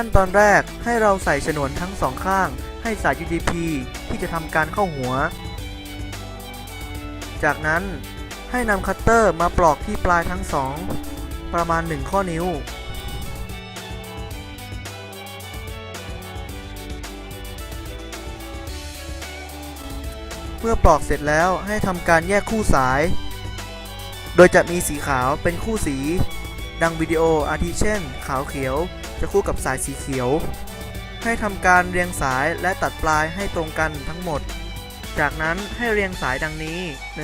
ขั้นตอนแรกให้เราใส่ฉนวนทั้งสองข้าง ให้สาย UDP ที่จะทำการเข้าหัว จากนั้นให้นำคัตเตอร์มาปลอกที่ปลายทั้งสองประมาณ 1 ข้อนิ้ว เมื่อปลอกเสร็จแล้วให้ทำการแยกคู่สาย โดยจะมีสีขาวเป็นคู่สี ดังวิดีโออาทิเช่น ขาวเขียว จะคู่กับสายสีเขียว ให้ทำการเรียงสายและตัดปลายให้ตรงกันทั้งหมด จากนั้นให้เรียงสายดังนี้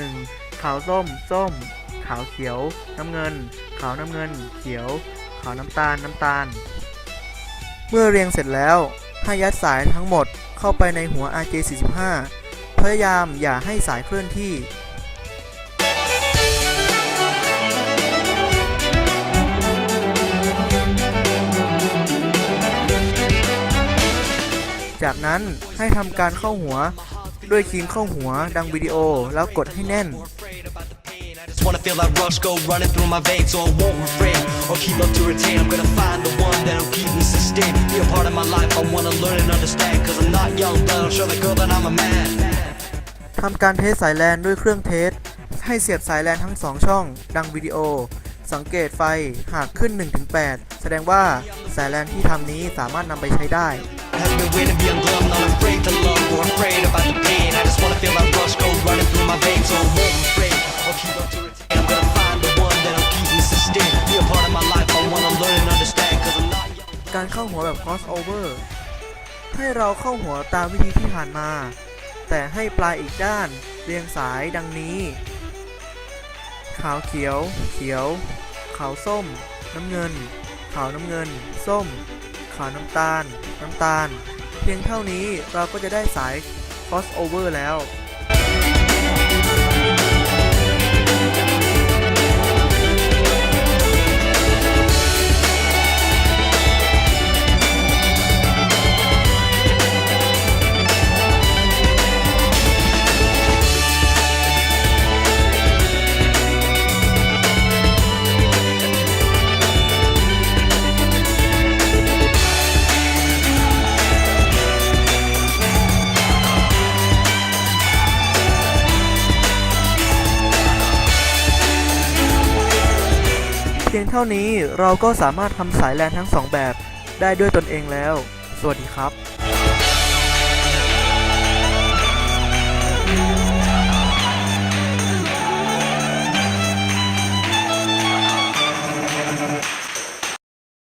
1. ขาวส้ม ส้ม ขาวเขียว น้ำเงิน ขาวน้ำเงิน เขียว ขาวน้ำตาล น้ำตาล เมื่อเรียงเสร็จแล้วให้ยัดสายทั้งหมดเข้าไปในหัว RJ45 พยายามอย่าให้สายเคลื่อนที่ จากนั้นให้ทำการเข้าหัว ด้วยครีมเข้าหัวดังวิดีโอแล้วกดให้แน่น Just wanna feel that rush go running through my veins so I won't refrain or keep up to retain. I'm gonna find the one that'll keep me sustained. Be a part of my life, I wanna learn and understand. Cause I'm not young, but I'll show the girl that I'm a man. ทำการเทสสายแลนด้วยเครื่องเทส ให้เสียบสายแลนทั้ง2ช่อง ดังวิดีโอ สังเกตไฟหากขึ้น 1-8 แสดงว่าสายแลนที่ทำนี้สามารถนำไปใช้ได้ Has been waiting, be ungloved, not afraid to love or afraid about the pain. I just wanna feel that rush go running through my veins so I won't refrain or keep up to retain. I'm gonna find the one that'll keep me sustained. Be a part of my life, I wanna learn and understand. Cause I'm not young. การเข้าหัวแบบ crossover ให้เราเข้าหัวตามวิธีที่ผ่านมา แต่ให้ปลายอีกด้านเรียงสายดังนี้ ขาวเขียว เขียว ขาวส้ม น้ำเงิน ขาวน้ำเงิน ส้ม ขาวน้ำตาล น้ำตาล เพียงเท่านี้เราก็จะได้สาย crossover แล้ว พียงเท่านี้เราก็สามารถทำสายแลนทั้ง 2 แบบได้ด้วยตนเองแล้ว สวัสดีครับ